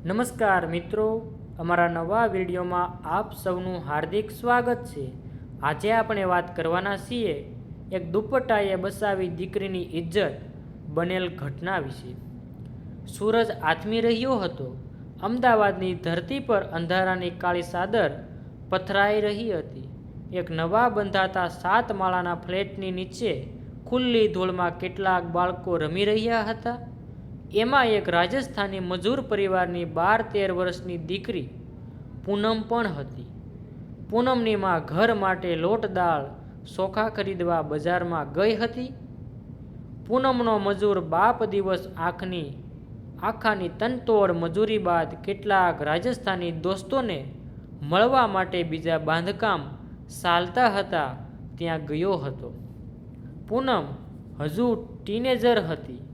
નમસ્કાર મિત્રો, અમારા નવા વિડીયોમાં આપ સૌનું હાર્દિક સ્વાગત છે. આજે આપણે વાત કરવાના છીએ એક દુપટ્ટાએ બસાવી દીકરીની ઇજ્જત બનેલ ઘટના વિશે. સૂરજ આથમી રહ્યો હતો. અમદાવાદની ધરતી પર અંધારાની કાળી ચાદર પથરાઈ રહી હતી. એક નવા બંધાતા સાત માળાના ફ્લેટની નીચે ખુલ્લી ધૂળમાં કેટલાક બાળકો રમી રહ્યા હતા. એમાં એક રાજસ્થાની મજૂર પરિવારની બાર તેર વર્ષની દીકરી પૂનમ પણ હતી. પૂનમની માં ઘર માટે લોટ દાળ ચોખા ખરીદવા બજારમાં ગઈ હતી. પૂનમનો મજૂર બાપ દિવસ આંખની, આખાની તનતોડ મજૂરી બાદ કેટલાક રાજસ્થાની દોસ્તોને મળવા માટે બીજા બાંધકામ ચાલતા હતા ત્યાં ગયો હતો. પૂનમ હજુ ટીનેજર હતી.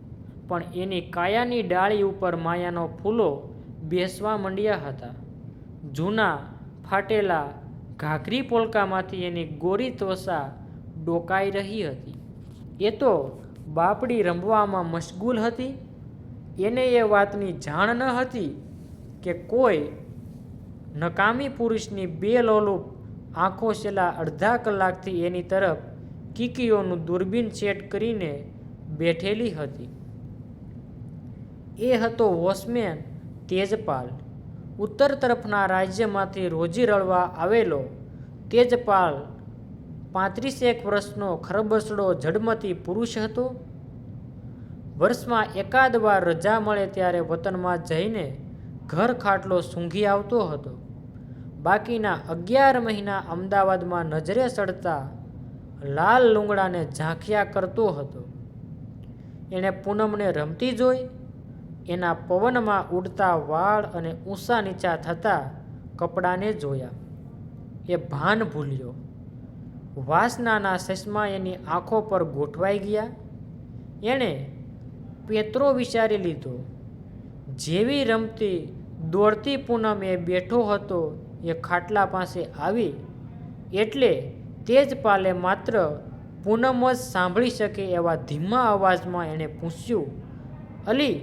પણ એની કાયાની ડાળી ઉપર માયાનો ફૂલો બેસવા માંડ્યા હતા. જૂના, ફાટેલા, ઘાઘરી પોલકામાંથી એની ગોરી ત્વસા ડોકાઈ રહી હતી. એ તો બાપડી રમવામાં મશગુલ હતી. એને એ વાતની જાણ ન હતી કે કોઈ નકામી પુરુષની બે લોલુપ આંખો છેલ્લા અડધા કલાકથી એની તરફ કીકીઓનું દૂરબીન સેટ કરીને બેઠેલી હતી. એ હતો વોચમેન તેજપાલ. ઉત્તર તરફના રાજ્યમાંથી રોજી રળવા આવેલો તેજપાલ પાંત્રીસેક વર્ષનો ખરબસડો જડમતી પુરુષ હતો. વર્ષમાં એકાદ વાર રજા મળે ત્યારે વતનમાં જઈને ઘર ખાટલો સૂંઘી આવતો હતો. બાકીના અગિયાર મહિના અમદાવાદમાં નજરે ચડતા લાલ લુંગડાને ઝાંખ્યા કરતો હતો. એણે પૂનમને રમતી જોઈ. એના પવનમાં ઉડતા વાળ અને ઊંચા નીચા થતા કપડાને જોયા. એ ભાન ભૂલ્યો. વાસનાના ચશ્મા એની આંખો પર ગોઠવાઈ ગયા. એણે પેત્રો વિચારી લીધો. જેવી રમતી દોડતી પૂનમે બેઠો હતો એ ખાટલા પાસે આવી, એટલે તે જ પાલે માત્ર પૂનમ જ સાંભળી શકે એવા ધીમા અવાજમાં એણે પૂછ્યું, અલી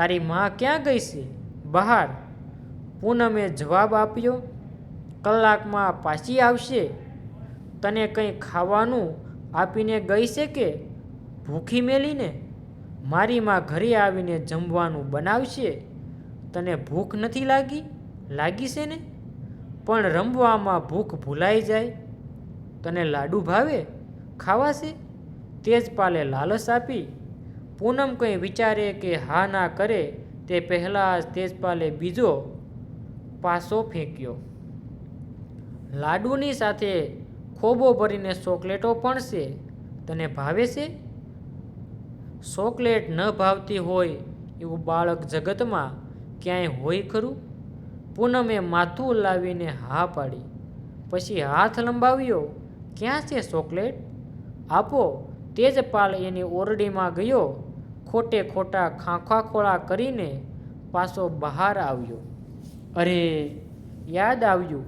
તારી માં ક્યાં ગઈ છે? બહાર. પૂનમે જવાબ આપ્યો, કલાકમાં પાછી આવશે. તને કંઈ ખાવાનું આપીને ગઈ છે કે? ભૂખી મેલીને? મારી માં ઘરે આવીને જમવાનું બનાવશે? તને ભૂખ નથી લાગી? લાગી છે ને? પણ રમવામાં ભૂખ ભૂલાઈ જાય. તને લાડુ ભાવે? ખાવાશે? તેજપાલે લાલચ આપી પૂનમ કંઈ વિચારે કે હા ના કરે, તે પહેલાં જ તેજપાલે બીજો પાસો ફેંક્યો. લાડુની સાથે ખોબો ભરીને ચોકલેટો પણ છે, તને ભાવે છે? ચોકલેટ ન ભાવતી હોય એવું બાળક જગતમાં ક્યાંય હોય ખરું? પૂનમે માથું લાવીને હા પાડી. પછી હાથ લંબાવ્યો, ક્યાં છે ચોકલેટ? આપો. તેજપાલ એની ઓરડીમાં ગયો ખોટે ખોટા ખાંખા ખોળા કરીને પાછો બહાર આવ્યો. અરે, યાદ આવ્યું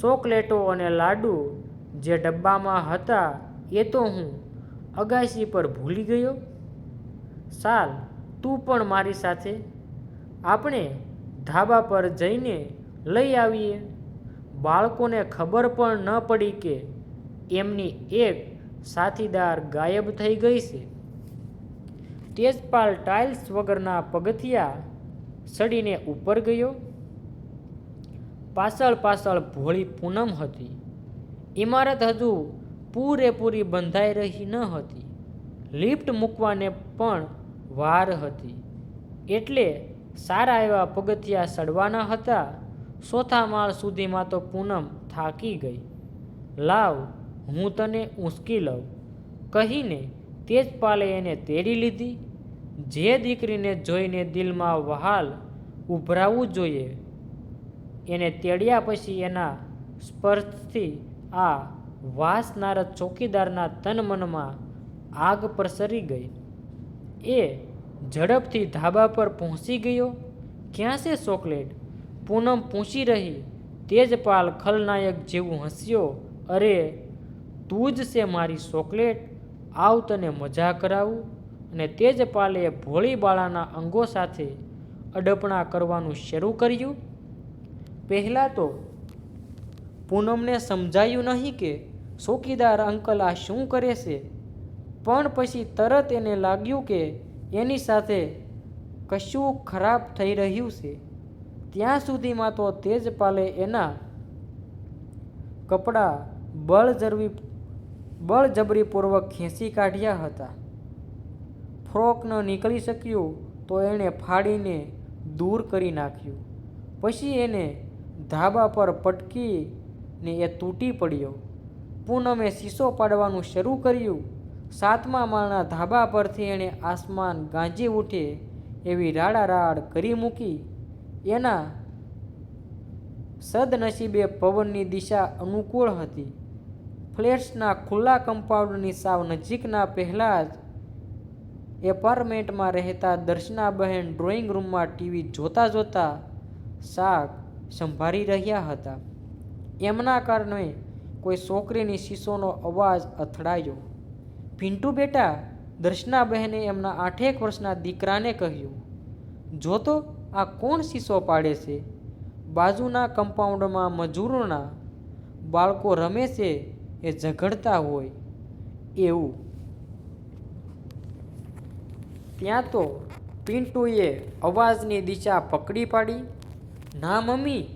ચોકલેટો અને લાડુ જે ડબ્બામાં હતા એ તો હું અગાશી પર ભૂલી ગયો. સાલ, તું પણ મારી સાથે. આપણે ધાબા પર જઈને લઈ આવીએ. બાળકોને ખબર પણ ન પડી કે એમની એક સાથીદાર ગાયબ થઈ ગઈ છે. તેજપાલ ટાઇલ્સ વગરના પગથિયા સડીને ઉપર ગયો. પાછળ પાછળ ભોળી પૂનમ હતી. ઇમારત હજુ પૂરેપૂરી બંધાઈ રહી ન હતી. લિફ્ટ મૂકવાને પણ વાર હતી. એટલે સારા એવા પગથિયા સડવાના હતા ચોથા માળ સુધીમાં તો પૂનમ થાકી ગઈ. લાવ, હું તને ઊંચકી લઉં. કહીને તેજપાલે એને તેડી લીધી. જે દીકરીને જોઈને દિલમાં વહાલ ઉભરાવવું જોઈએ, એને તેડ્યા પછી એના સ્પર્શથી આ વાસનાર ચોકીદારના તન મનમાં આગ પ્રસરી ગઈ. એ ઝડપથી ધાબા પર પહોંચી ગયો. ક્યાં છે ચોકલેટ? પૂનમ પૂછી રહી. તેજપાલ ખલનાયક જેવું હસ્યો. અરે, તું જ છે મારી ચોકલેટ. આવ તને મજા કરાવું. અને તેજપાલે ભોળી બાળાના અંગો સાથે અડપણા કરવાનું શરૂ કર્યું. પહેલાં તો પૂનમને સમજાયું નહીં કે ચોકીદાર અંકલ આ શું કરે છે, પણ પછી તરત એને લાગ્યું કે એની સાથે કશું ખરાબ થઈ રહ્યું છે. ત્યાં સુધીમાં તો તેજપાલે એના કપડાં બળજરવી, બળજબરીપૂર્વક ખેંચી કાઢ્યા હતા. ફ્રોક ન નીકળી શક્યું તો એણે ફાડીને દૂર કરી નાખ્યું. પછી એને ધાબા પર પટકીને એ તૂટી પડ્યો. પૂનમે શીશો પાડવાનું શરૂ કર્યું. સાતમા માળના ધાબા પરથી એણે આસમાન ગાંજી ઉઠે એવી રાડારાડ કરી મૂકી. એના સદનસીબે પવનની દિશા અનુકૂળ હતી. ફ્લેટ્સના ખુલ્લા કમ્પાઉન્ડની સાવ નજીકના પહેલાં જ એપાર્ટમેન્ટમાં રહેતા દર્શનાબહેન ડ્રોઈંગ રૂમમાં ટીવી જોતા જોતા શાક સંભાળી રહ્યા હતા. એમના કારણે કોઈ છોકરીની શીશોનો અવાજ અથડાયો. પિન્ટુ બેટા દર્શનાબહેને એમના આઠેક વર્ષના દીકરાને કહ્યું, જો તો આ કોણ શીશો પાડે છે? બાજુના કમ્પાઉન્ડમાં મજૂરોના બાળકો રમે છે, એ ઝઘડતા હોય. એવું ત્યાં તો પિન્ટુએ અવાજની દિશા પકડી પાડી. ના, મમ્મી,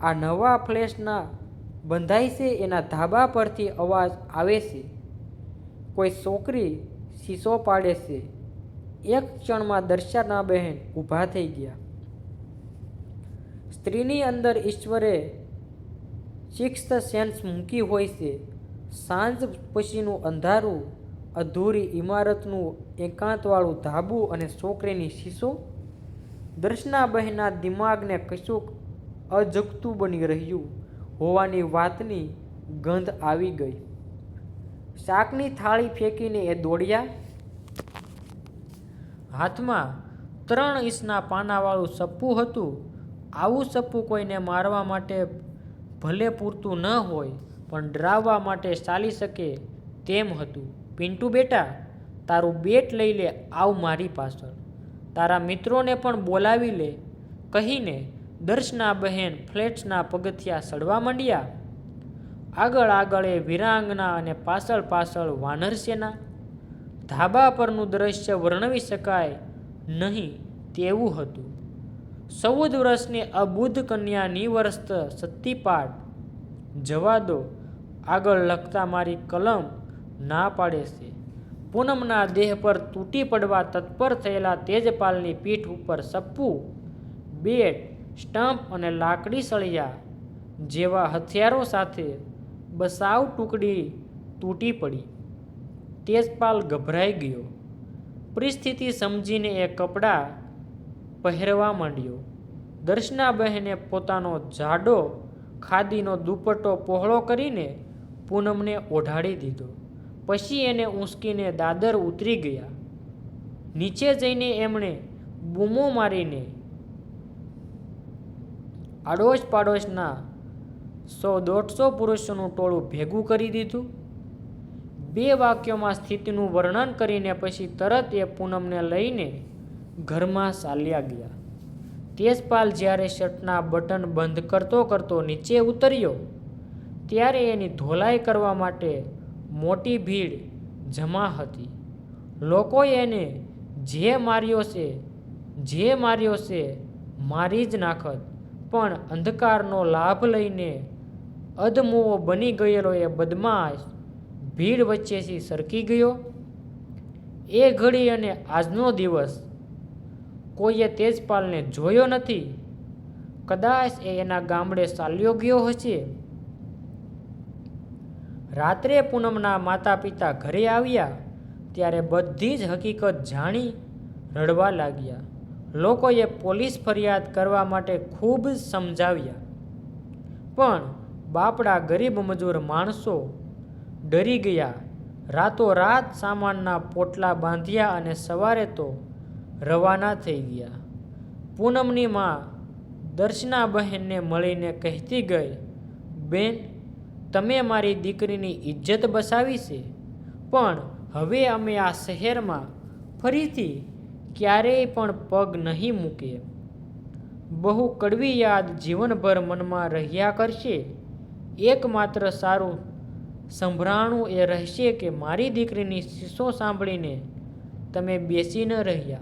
આ નવા ફ્લેશના બંધાય છે, એના ધાબા પરથી અવાજ આવે છે. કોઈ છોકરી શીશો પાડે છે. એક ક્ષણમાં દર્શાના બહેન ઊભા થઈ ગયા. સ્ત્રીની અંદર ઈશ્વરે સિક્સ્થ સેન્સ મૂકી હોય છે. સાંજ પછીનું અંધારું અધૂરી ઇમારતનું એકાંતવાળું ધાબું અને છોકરીની શીશો? દર્શનાબહેનના દિમાગને કશુંક અજગતું બની રહ્યું હોવાની વાતની ગંધ આવી ગઈ. શાકની થાળી ફેંકીને એ દોડ્યા. હાથમાં ત્રણ ઇંચના પાનાવાળું સપ્પું હતું. આવું સપ્પું કોઈને મારવા માટે ભલે પૂરતું ન હોય, પણ ડરાવવા માટે ચાલી શકે તેમ હતું. પિન્ટુ બેટા, તારું બેટ લઈ લે, આવ મારી પાછળ. તારા મિત્રોને પણ બોલાવી લે. કહીને દર્શના બહેન ફ્લેટ્સના પગથિયા સડવા માંડ્યા. આગળ આગળ એ વિરાંગના અને પાછળ પાછળ વાનરસેના ધાબા પરનું દ્રશ્ય વર્ણવી શકાય નહીં તેવું હતું. ચૌદ વર્ષની અબુદ્ધ કન્યા નિવર્સ્ત સતીપાઠ. જવા દો, આગળ લખતા મારી કલમ ના પાડે છે. પૂનમના દેહ પર તૂટી પડવા તત્પર થયેલા તેજપાલની પીઠ ઉપર સપ્પુ, બેટ સ્ટમ્પ અને લાકડી સળિયા જેવા હથિયારો સાથે બસાવ ટુકડી તૂટી પડી. તેજપાલ ગભરાઈ ગયો. પરિસ્થિતિ સમજીને એ કપડાં પહેરવા માંડ્યો. દર્શનાબહેને પોતાનો જાડો ખાદીનો દુપટ્ટો પહોળો કરીને પૂનમને ઓઢાડી દીધો. પછી એને ઊંચકીને દાદર ઉતરી ગયા. નીચે જઈને એમણે બૂમો મારીને આડોશ પાડોશના સો દોઢસો પુરુષોનું ટોળું ભેગું કરી દીધું. બે વાક્યોમાં સ્થિતિનું વર્ણન કરીને પછી તરત એ પૂનમને લઈને ઘરમાં ચાલ્યા ગયા. તેજપાલ જ્યારે શર્ટના બટન બંધ કરતો કરતો નીચે ઉતર્યો, ત્યારે એની ધોલાઈ કરવા માટે મોટી ભીડ જમા હતી. લોકોએ એને જે માર્યો છે, જે માર્યો છે મારી જ નાખત. પણ અંધકારનો લાભ લઈને અધમુઓ બની ગયેલો એ બદમાશ ભીડ વચ્ચેથી સરકી ગયો. એ ઘડી અને આજનો દિવસ કોઈએ તેજપાલને જોયો નથી. કદાચ એ એના ગામડે ચાલ્યો ગયો હશે. રાત્રે પૂનમના માતા પિતા ઘરે આવ્યા, ત્યારે બધી જ હકીકત જાણી રડવા લાગ્યા. લોકોએ પોલીસ ફરિયાદ કરવા માટે ખૂબ સમજાવ્યા. પણ બાપડા ગરીબ મજૂર માણસો ડરી ગયા. રાતોરાત સામાનના પોટલા બાંધ્યા અને સવારે તો રવાના થઈ ગયા. પૂનમની માં દર્શના બહેનને મળીને કહેતી ગઈ, બેન તમે મારી દીકરીની ઇજ્જત બસાવી છે. પણ હવે અમે આ શહેરમાં ફરીથી ક્યારેય પણ પગ નહીં મૂકીએ. બહુ કડવી યાદ જીવનભર મનમાં રહ્યા કરશે. એકમાત્ર સારું સંભળાણું એ રહેશે કે મારી દીકરીની શીશો સાંભળીને તમે બેસી ન રહ્યા.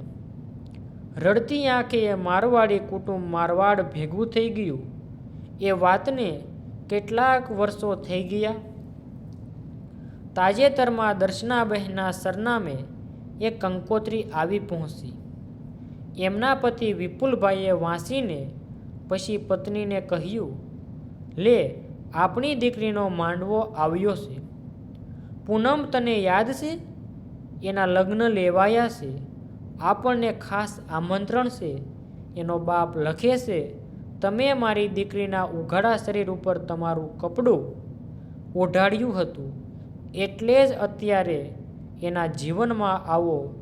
રડતી આંખે એ મારવાડી કુટુંબ મારવાડ ભેગું થઈ ગયું. એ વાતને કેટલાક વર્ષો થઈ ગયા. તાજેતરમાં દર્શનાબહેનના સરનામે એ કંકોત્રી આવી પહોંચી. એમના પતિ વિપુલભાઈએ વાંચીને પછી પત્નીને કહ્યું, લે, આપણી દીકરીનો માંડવો આવ્યો છે. પૂનમ તને યાદ છે? એના લગ્ન લેવાયા છે. આપણને ખાસ આમંત્રણ છે. એનો બાપ લખે છે તમે મારી દીકરીના ઉઘાડા શરીર ઉપર તમારું કપડું ઓઢાડ્યું હતું, એટલે જ અત્યારે એના જીવનમાં આવો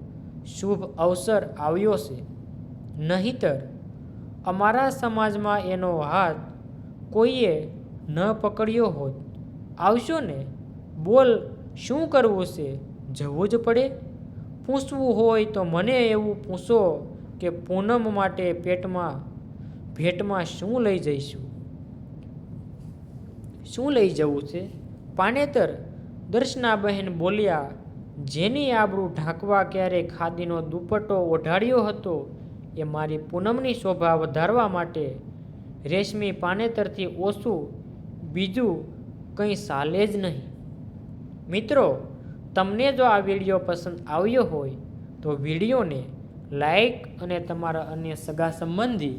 શુભ અવસર આવ્યો છે. નહીતર, અમારા સમાજમાં એનો હાથ કોઈએ ન પકડ્યો હોત. આવશો ને? બોલ, શું કરવું છે? જવું જ પડે. પૂછવું હોય તો મને એવું પૂછો કે પૂનમ માટે પેટમાં ભેટમાં શું લઈ જઈશું? શું લઈ જવું છે? પાનેતર દર્શનાબહેન બોલ્યા, જેની આબરૂ ઢાંકવા ક્યારે ખાદીનો દુપટ્ટો ઓઢાડ્યો હતો એ મારી પૂનમની શોભા વધારવા માટે. રેશમી પાનેતરથી ઓછું, બીજું કંઈ ચાલે જ નહીં. મિત્રો, તમને જો આ વીડિયો પસંદ આવ્યો હોય, તો વિડીયોને લાઈક અને તમારા અન્ય સગા સંબંધી